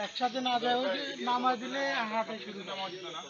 একসাথে না যায় ওই নামায় দিলে হাঁটে শুধু নামাজ দিল না